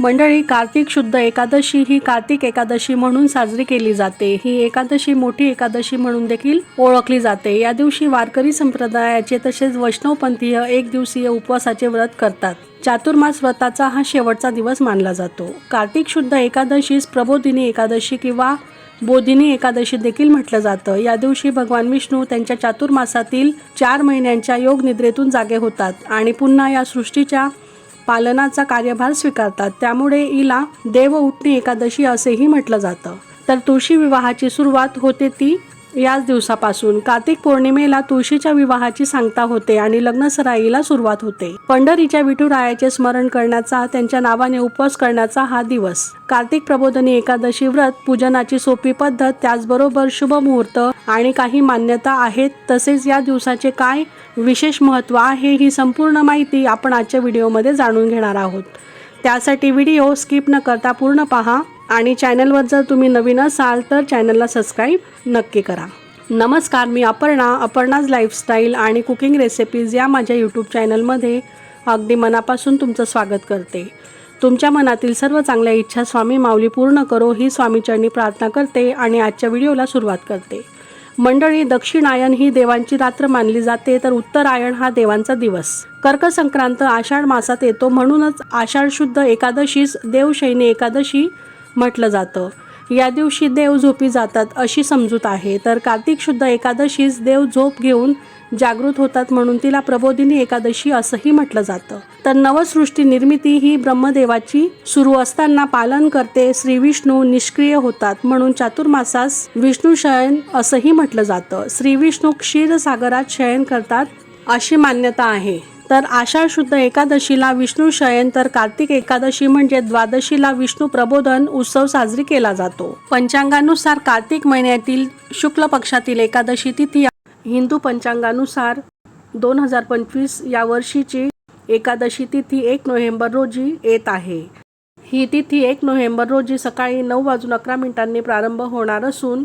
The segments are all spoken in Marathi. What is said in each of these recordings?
मंडळी कार्तिक शुद्ध एकादशी ही कार्तिक एकादशी म्हणून साजरी केली जाते. ही एकादशी मोठी एकादशी म्हणून देखील ओळखली जाते. या दिवशी वारकरी संप्रदायाचे तसेच वैष्णवपंथीय एक दिवसीय उपवासाचे व्रत करतात. चातुर्मास व्रताचा हा शेवटचा दिवस मानला जातो. कार्तिक शुद्ध एकादशीस प्रबोधिनी एकादशी किंवा बोधिनी एकादशी देखील म्हटलं जातं. या दिवशी भगवान विष्णू त्यांच्या चातुर्मासातील चार महिन्यांच्या योग निद्रेतून जागे होतात आणि पुन्हा या सृष्टीच्या पालनाचा कार्यभार स्वीकारतात. त्यामुळे हिला देव उठणी एकादशी असेही म्हटलं जातं. तर तुळशी विवाहाची सुरुवात होते ती याच दिवसापासून कार्तिक पौर्णिमेला तुळशीच्या विवाहाची सांगता होते आणि लग्न सराईला सुरुवात होते. पंढरीच्या विठुरायाचे स्मरण करण्याचा त्यांच्या नावाने उपवास करण्याचा हा दिवस. कार्तिक प्रबोधनी एकादशी व्रत पूजनाची सोपी पद्धत त्याचबरोबर शुभ मुहूर्त आणि काही मान्यता आहेत. तसेच या दिवसाचे काय विशेष महत्त्व आहे ही संपूर्ण माहिती आपण आजच्या व्हिडिओमध्ये जाणून घेणार आहोत. त्यासाठी व्हिडिओ स्किप न करता पूर्ण पहा. आणि चॅनलवर जर तुम्ही नवीन असाल तर चॅनलला सबस्क्राईब नक्की करा. नमस्कार मी अपर्णा अपर्णाज लाईफस्टाईल आणि कुकिंग रेसिपीज या माझ्या यूट्यूब चॅनलमध्ये अगदी मनापासून तुमचं स्वागत करते. तुमच्या मनातील सर्व चांगल्या इच्छा स्वामी माऊली पूर्ण करो ही स्वामीचरणी प्रार्थना करते आणि आजच्या व्हिडिओला सुरुवात करते. मंडळी दक्षिणायन ही देवांची रात्र मानली जाते तर उत्तरायण हा देवांचा दिवस. कर्कसंक्रांत आषाढ मासात येतो म्हणूनच आषाढ शुद्ध एकादशीस देवशैनी एकादशी म्हटलं जातं. या दिवशी देव झोपी जातात अशी समजूत आहे. तर कार्तिक शुद्ध एकादशीस देव झोप घेऊन जागृत होतात म्हणून तिला प्रबोधिनी एकादशी असंही म्हटलं जातं. तर नवसृष्टी निर्मिती ही ब्रह्मदेवाची सुरू असताना पालन करते श्री विष्णू निष्क्रिय होतात म्हणून चातुर्मासास विष्णू शयन असंही म्हटलं जातं. श्री विष्णू क्षीरसागरात शयन करतात अशी मान्यता आहे. तर आषाढ शुद्ध एकादशीला विष्णू शयन तर कार्तिक एकादशी म्हणजे द्वादशीला विष्णू प्रबोधन उत्सव साजरी केला जातो. पंचांगानुसार कार्तिक महिन्यातील शुक्ल पक्षातील एकादशी तिथी हिंदू पंचांगानुसार दोन हजार पंचवीस या वर्षीची एकादशी तिथी एक नोव्हेंबर रोजी येत आहे. ही तिथी एक नोव्हेंबर रोजी सकाळी नऊ वाजून अकरा मिनिटांनी प्रारंभ होणार असून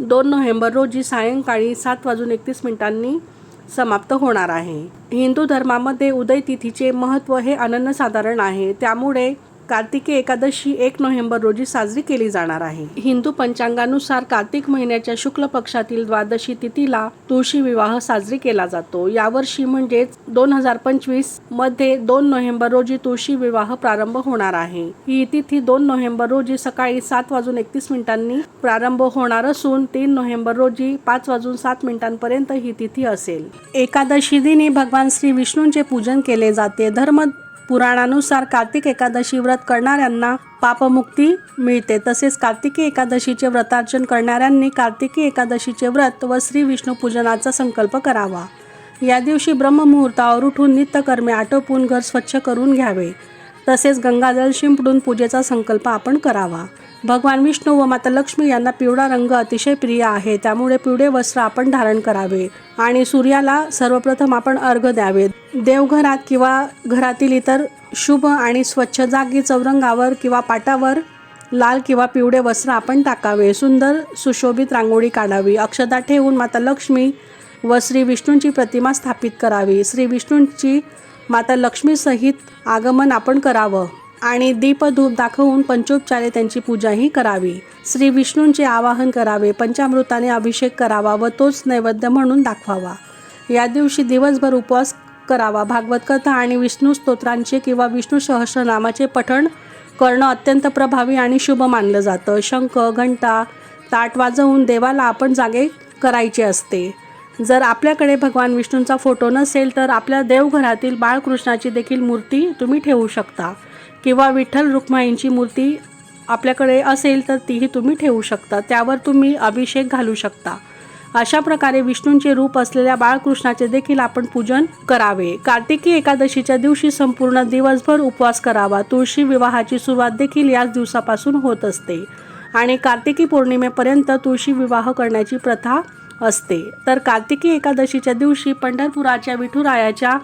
दोन नोव्हेंबर रोजी सायंकाळी सात वाजून एकतीस मिनिटांनी समाप्त होणार आहे. हिंदू धर्मामध्ये उदय तिथीचे महत्त्व हे अनन्यसाधारण आहे. त्यामुळे कार्तिकी एकादशी एक नोव्हेंबर रोजी साजरी केली जाणार आहे. हिंदू पंचांगानुसार कार्तिक महिन्याच्या शुक्ल पक्षातील द्वादशी तिथीला तुळशी विवाह साजरी केला जातो. यावर्षी म्हणजेच दोन हजार पंचवीसमध्ये दोन नोव्हेंबर रोजी तुळशी विवाह प्रारंभ होणार आहे. ही तिथी दोन नोव्हेंबर रोजी सकाळी सात वाजून एकतीस मिनिटांनी प्रारंभ होणार असून तीन नोव्हेंबर रोजी पाच वाजून सात मिनिटांपर्यंत ही तिथी असेल. एकादशी दिनी भगवान श्री विष्णूंचे पूजन केले जाते. धर्म पुराणानुसार कार्तिक एकादशी व्रत करणाऱ्यांना पापमुक्ती मिळते. तसेच कार्तिकी एकादशीचे व्रतार्चन करणाऱ्यांनी कार्तिकी एकादशीचे व्रत व श्री विष्णू पूजनाचा संकल्प करावा. या दिवशी ब्रह्ममुहूर्तावर उठून नित्यकर्मे आटोपून घर स्वच्छ करून घ्यावे. तसेच गंगाजल शिंपडून पूजेचा संकल्प आपण करावा. भगवान विष्णू व माता लक्ष्मी यांना पिवळा रंग अतिशय प्रिय आहे. त्यामुळे पिवळे वस्त्र आपण धारण करावे आणि सूर्याला सर्वप्रथम आपण अर्घ द्यावे. देवघरात किंवा घरातील इतर शुभ आणि स्वच्छ जागी चौरंगावर किंवा पाटावर लाल किंवा पिवळे वस्त्र आपण टाकावे. सुंदर सुशोभित रांगोळी काढावी. अक्षता ठेवून माता लक्ष्मी व श्री विष्णूंची प्रतिमा स्थापित करावी. श्री विष्णूंची माता लक्ष्मीसहित आगमन आपण करावं. आणि दीपधूप दाखवून पंचोपचारे त्यांची पूजाही करावी. श्री विष्णूंचे आवाहन करावे पंचामृताने अभिषेक करावा व तोच नैवेद्य म्हणून दाखवावा. या दिवशी दिवसभर उपवास करावा. भागवत कथा आणि विष्णू स्तोत्रांचे किंवा विष्णू सहस्रनामाचे पठण करणं अत्यंत प्रभावी आणि शुभ मानलं जातं. शंख घंटा ताट वाजवून देवाला आपण जागे करायचे असते. जर आपल्याकडे भगवान विष्णूंचा फोटो नसेल तर आपल्या देवघरातील बाळकृष्णाची देखील मूर्ती तुम्ही ठेवू शकता. किंवा विठ्ठल रुक्माईंची मूर्ती आपल्याकडे असेल तर तीही तुम्ही ठेवू शकता. त्यावर तुम्ही अभिषेक घालू शकता. अशा प्रकारे विष्णूंचे रूप असलेल्या बाळकृष्णाचे देखील आपण पूजन करावे. कार्तिकी एकादशीच्या दिवशी संपूर्ण दिवसभर उपवास करावा. तुळशी विवाहाची सुरुवात देखील याच दिवसापासून होत असते. आणि कार्तिकी पौर्णिमेपर्यंत तुळशी विवाह करण्याची प्रथा असते. तर कार्तिकी एकादशीच्या दिवशी पंढरपुराच्या विठुरायाच्या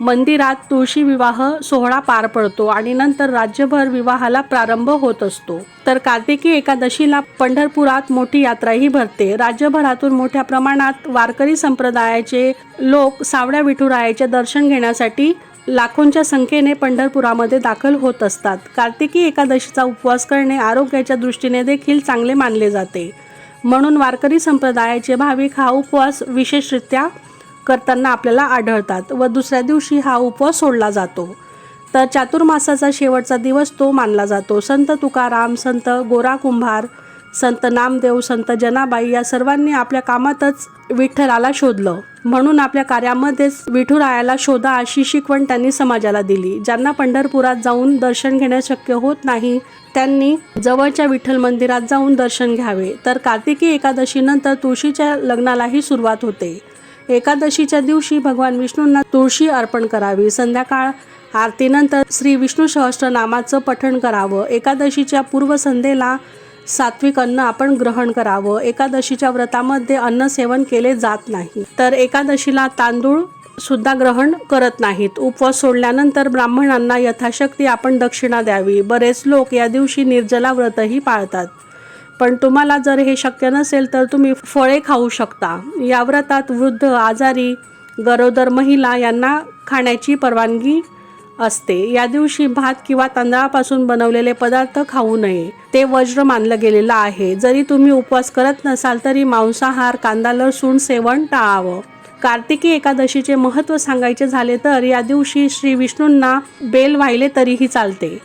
मंदिरात तुळशी विवाह सोहळा पार पडतो आणि नंतर राज्यभर विवाहाला प्रारंभ होत असतो. तर कार्तिकी एकादशीला पंढरपुरात मोठी यात्राही भरते. राज्यभरातून मोठ्या प्रमाणात वारकरी संप्रदायाचे लोक सावड्या विठुरायाचे दर्शन घेण्यासाठी लाखोंच्या संख्येने पंढरपुरामध्ये दाखल होत असतात. कार्तिकी एकादशीचा उपवास करणे आरोग्याच्या दृष्टीने देखील चांगले मानले जाते. म्हणून वारकरी संप्रदायाचे भाविक हा उपवास विशेषरित्या करताना आपल्याला आढळतात व दुसऱ्या दिवशी हा उपवास सोडला जातो. तर चातुर्मासाचा शेवटचा दिवस तो मानला जातो. संत तुकाराम संत गोरा कुंभार संत नामदेव संत जनाबाई या सर्वांनी आपल्या कामातच विठ्ठलाला शोधलं. म्हणून आपल्या कार्यामध्येच विठुरायाला शोधा अशी शिकवण त्यांनी समाजाला दिली. ज्यांना पंढरपुरात जाऊन दर्शन घेणे शक्य होत नाही त्यांनी जवळच्या विठ्ठल मंदिरात जाऊन दर्शन घ्यावे. तर कार्तिकी एकादशीनंतर तुळशीच्या लग्नालाही सुरुवात होते. एकादशीच्या दिवशी भगवान विष्णूंना तुळशी अर्पण करावी. संध्याकाळ आरतीनंतर श्री विष्णू सहस्त्रनामाचं पठण करावं. एकादशीच्या पूर्वसंध्येला सात्विक अन्न आपण ग्रहण करावं. एकादशीच्या व्रतामध्ये अन्न सेवन केले जात नाही. तर एकादशीला तांदूळ सुद्धा ग्रहण करत नाहीत. उपवास सोडल्यानंतर ब्राह्मणांना यथाशक्ती आपण दक्षिणा द्यावी. बरेच लोक या दिवशी निर्जला व्रतही पाळतात. पण तुम्हाला जर हे शक्य नसेल तर तुम्ही फळे खाऊ शकता. या व्रतात वृद्ध आजारी गरोदर महिला यांना खाण्याची परवानगी असते. या दिवशी भात किंवा तांदळापासून बनवलेले पदार्थ खाऊ नये. ते वज्र मानलं गेलेलं आहे. जरी तुम्ही उपवास करत नसाल तरी मांसाहार कांदा लसूण सेवन टाळावं. कार्तिकी एकादशीचे महत्त्व सांगायचे झाले तर या दिवशी श्री विष्णूंना बेल वाहिले तरीही चालते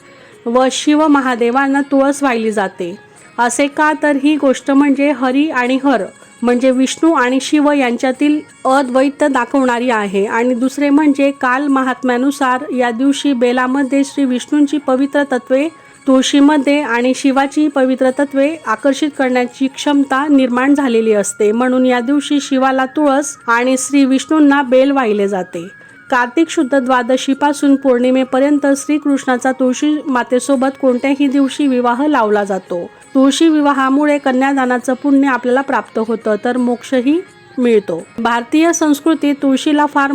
व शिव महादेवांना तुळस वाहिली जाते. असे का? तर ही गोष्ट म्हणजे हरी आणि हर म्हणजे विष्णू आणि शिव यांच्यातील अद्वैत दाखवणारी आहे. आणि दुसरे म्हणजे काल महात्म्यानुसार या दिवशी बेलामध्ये श्री विष्णूंची पवित्र तत्वे तुळशीमध्ये आणि शिवाची पवित्र तत्वे आकर्षित करण्याची क्षमता निर्माण झालेली असते. म्हणून या दिवशी शिवाला तुळस आणि श्री विष्णूंना बेल वाहिले जाते. कार्तिक शुद्ध द्वादशीपासून पौर्णिमेपर्यंत श्रीकृष्णाचा तुळशी मातेसोबत कोणत्याही दिवशी विवाह लावला जातो. तुळशी विवाहामुळे कन्यादानाचं पुण्य आपल्याला प्राप्त होतं तर मोक्षही मिळतो. भारतीय संस्कृतीत तुळशीला फार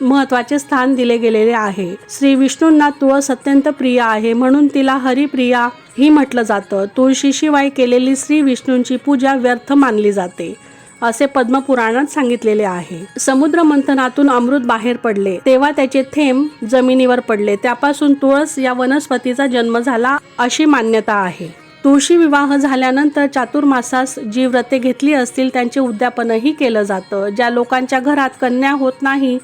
महत्त्वाचे स्थान दिले गेलेले आहे. श्री विष्णूंना तुळस अत्यंत प्रिय आहे म्हणून तिला हरिप्रिया ही म्हटलं जातं. तुळशीशिवाय केलेली श्री विष्णूंची पूजा व्यर्थ मानली जाते. असे पद्मपुराणात सांगितलेले आहे. समुद्र मंथनातून अमृत बाहेर पडले तेव्हा त्याचे थेंब जमिनीवर पडले. त्यापासून तुळस या वनस्पतीचा जन्म झाला अशी मान्यता आहे. तुळशी विवाह झाल्यानंतर चातुर्मासास जी व्रते घेतली असतील त्यांचे उद्यापनही केलं जातं. ज्या लोकांच्या घरात कन्या होत नाही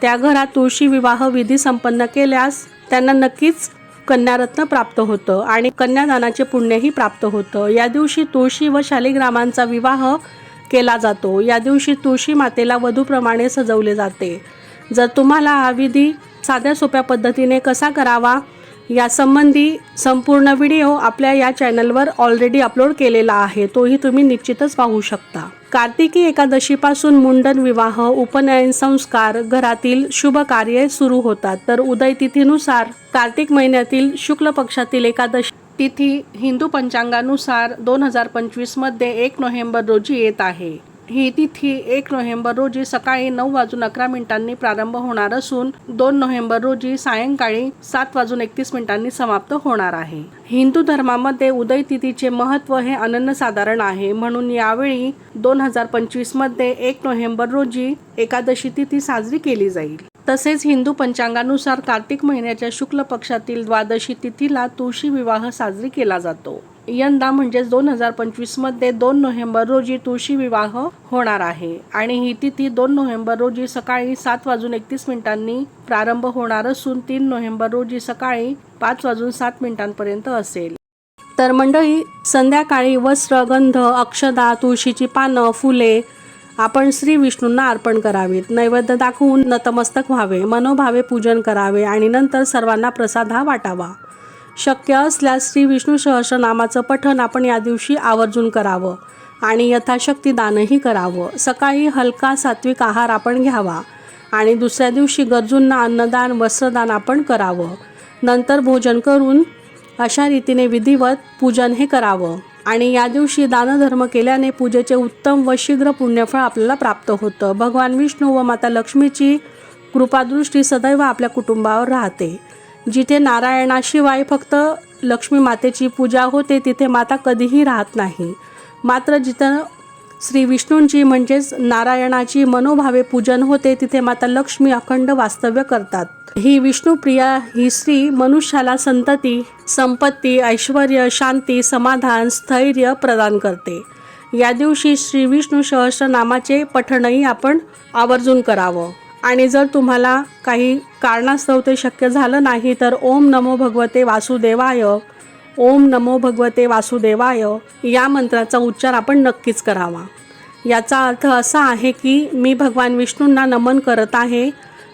त्या घरात तुळशी विवाह विधी संपन्न केल्यास त्यांना नक्कीच कन्यारत्न प्राप्त होतं आणि कन्यादानाचे पुण्यही प्राप्त होतं. या दिवशी तुळशी व शालिग्रामांचा विवाह केला जातो. या दिवशी तुळशी मातेला वधूप्रमाणे सजवले जाते. जर तुम्हाला हा विधी साध्या सोप्या पद्धतीने कसा करावा यासंबंधी संपूर्ण व्हिडिओ आपल्या या चॅनलवर ऑलरेडी अपलोड केलेला आहे. तोही तुम्ही निश्चितच पाहू शकता. कार्तिकी एकादशीपासून मुंडन विवाह उपनयन संस्कार घरातील शुभ कार्ये सुरू होतात. तर उदय तिथीनुसार कार्तिक महिन्यातील शुक्ल पक्षातील एकादशी तिथी हिंदू पंचांगानुसार दोन हजार पंचवीसमध्ये एक नोव्हेंबर रोजी येत आहे. ही तिथी एक नोव्हेंबर रोजी सकाळी नऊ वाजून अकरा मिनिटांनी प्रारंभ होणार असून दोन नोव्हेंबर रोजी सायंकाळी सात वाजून एकतीस मिनिटांनी समाप्त होणार आहे. हिंदू धर्मामध्ये उदय तिथीचे महत्त्व हे अनन्यसाधारण आहे. म्हणून यावेळी दोन हजार पंचवीसमध्ये एक नोव्हेंबर रोजी एकादशी तिथी साजरी केली जाईल. तसेच हिंदू पंचांगानुसार कार्तिक महिन्याच्या शुक्ल पक्षातील द्वादशी तिथीला तुळशी विवाह साजरी केला जातो. यंदा म्हणजेच दोन हजार पंचवीसमध्ये दोन नोव्हेंबर रोजी तुळशी विवाह होणार आहे आणि ही तिथी दोन नोव्हेंबर रोजी सकाळी सात वाजून एकतीस मिनिटांनी प्रारंभ होणार असून तीन नोव्हेंबर रोजी सकाळी पाच वाजून सात मिनिटांपर्यंत असेल. तर मंडळी संध्याकाळी वस्त्र गंध अक्षदा तुळशीची पानं फुले आपण श्री विष्णूंना अर्पण करावीत. नैवेद्य दाखवून नतमस्तक व्हावे. मनोभावे पूजन करावे आणि नंतर सर्वांना प्रसाद हा वाटावा. शक्य असल्यास श्री विष्णू सहस्रनामाचं पठण आपण या दिवशी आवर्जून करावं आणि यथाशक्ती दानही करावं. सकाळी हलका सात्विक आहार आपण घ्यावा आणि दुसऱ्या दिवशी गरजूंना अन्नदान वस्त्रदान आपण करावं. नंतर भोजन करून अशा रीतीने विधिवत पूजन हे करावं. आणि या दिवशी दानधर्म केल्याने पूजेचे उत्तम व शीघ्र पुण्यफळ आपल्याला प्राप्त होतं. भगवान विष्णू व माता लक्ष्मीची कृपादृष्टी सदैव आपल्या कुटुंबावर राहते. जिथे नारायणाशिवाय फक्त लक्ष्मी मातेची पूजा होते तिथे माता कधीही राहत नाही. मात्र जिथं श्री विष्णूंची म्हणजेच नारायणाची मनोभावे पूजन होते तिथे माता लक्ष्मी अखंड वास्तव्य करतात. ही विष्णुप्रिया ही स्त्री मनुष्याला संतती संपत्ती ऐश्वर शांती समाधान स्थैर्य प्रदान करते. या दिवशी श्री विष्णू सहस्रनामाचे पठणही आपण आवर्जून करावं. आणि जर तुम्हाला काही कारणास्तव ते शक्य झालं नाही तर ओम नमो भगवते वासुदेवाय. ओम नमो भगवते वासुदेवाय. या मंत्राचा उच्चार आपण नक्कीच करावा. याचा अर्थ असा आहे की मी भगवान विष्णूंना नमन करत आहे.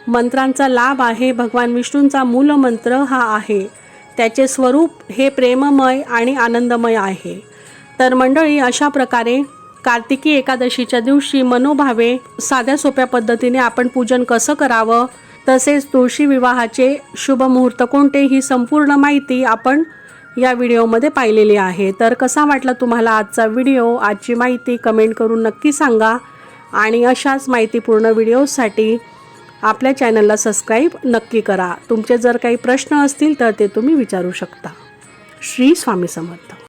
मंत्रांचा लाभ आहे भगवान विष्णूंचा मूलमंत्र हा आहे. त्याचे स्वरूप हे प्रेममय आणि आनंदमय आहे. तर मंडळी अशा प्रकारे कार्तिकी एकादशीच्या दिवशी मनोभावे साध्या सोप्या पद्धतीने आपण पूजन कसं करावं तसेच तुळशी विवाहाचे शुभ मुहूर्त कोणते ही संपूर्ण माहिती आपण या व्हिडिओमध्ये पाहिलेली आहे. तर कसा वाटला तुम्हाला आजचा व्हिडिओ? आजची माहिती कमेंट करून नक्की सांगा. आणि अशाच माहितीपूर्ण व्हिडिओसाठी आपल्या चॅनलला सबस्क्राईब नक्की करा. तुमचे जर काही प्रश्न असतील तर ते तुम्ही विचारू शकता. श्री स्वामी समर्थ.